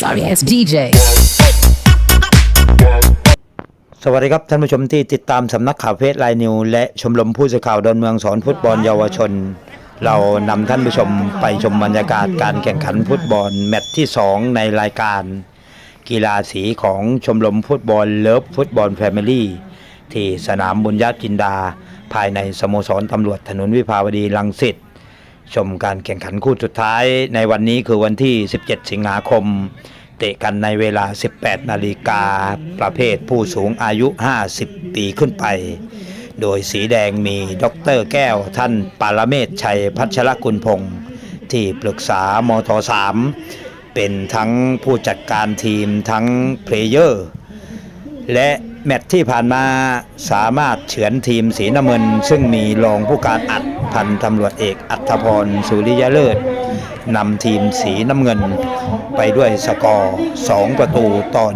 sorry ass DJ. สวัสดีครับท่านผู้ชมที่ติดตามสำนักข่าวเพจไลน์นิว และชมรมผู้สื่อข่าวดอนเมืองสอนฟุตบอลเยาวชน เรานำท่านผู้ชมไปชมบรรยากาศการแข่งขันฟุตบอลแมตช์ที่ 2 ในรายการ กีฬาสีของชมรมฟุตบอลเลิฟฟุตบอลแฟมิลี่ที่สนามบุญญาจินดา ภายในสโมสรตำรวจถนนวิภาวดีรังสิต ชมการแข่งขันคู่สุดท้ายในวันนี้คือวันที่ 17 สิงหาคม เตะกันในเวลา 18 นาฬิกาประเภทผู้สูงอายุ 50 ปีขึ้นไป โดยสีแดงมีดรแก้วท่านปารเมศชัยพัชรกุลพงศ์ที่ปรึกษามท3เป็นทั้งผู้จัดการทีมทั้งเพลเยอร์ และ แมตช์ที่ผ่านมาสามารถเฉือนทีมสีน้ำเงิน ซึ่งมีรองผู้การอัดพันตำรวจเอกอัธพรสุริยเลิศนำทีมสีน้ำเงิน ไปด้วยสกอร์ 2 ประตูต่อ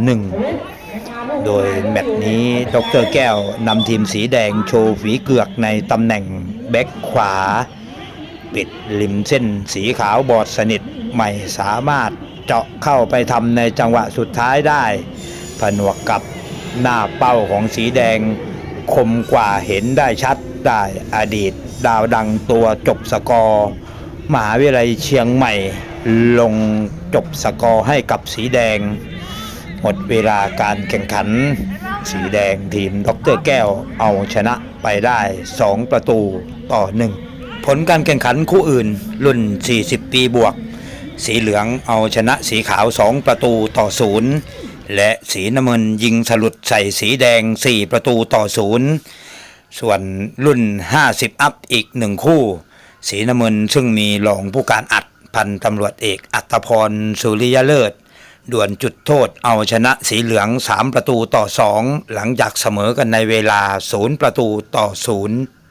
1 โดยแมตช์นี้ดรแก้วนำทีมสีแดงโชว์ฝีเกือกในตำแหน่งแบ็คขวา ปิดริมเส้นสีขาวบอดสนิทไม่สามารถเจาะเข้าไปทำในจังหวะสุดท้ายได้ ผนวกกับ หน้าเป้าของสีแดง คมกว่าเห็นได้ชัดได้อดีต ดาวดังตัวจบสกอร์มหาวิทยาลัยเชียงใหม่ ลงจบสกอร์ให้กับสีแดง หมดเวลาการแข่งขัน สีแดงทีมดรแก้วเอาชนะไปได้ 2 ประตูต่อ 1 ผลการแข่งขันคู่อื่น รุ่น 40 ปีบวก สีเหลืองเอาชนะสีขาว 2 ประตูต่อ 0 และสีน้ำเงินยิงสลุดใส่สีแดง 4 ประตูต่อ0ส่วนรุ่น 50 อัพอีกหนึ่งคู่ สีน้ำเงินซึ่งมีรองผู้การอัดพันตำรวจเอกอัตพรสุริยเลิศด่วนจุดโทษเอาชนะสีเหลือง 3 ประตูต่อ 2 หลังจากเสมอกันในเวลา 0 ประตูต่อ 0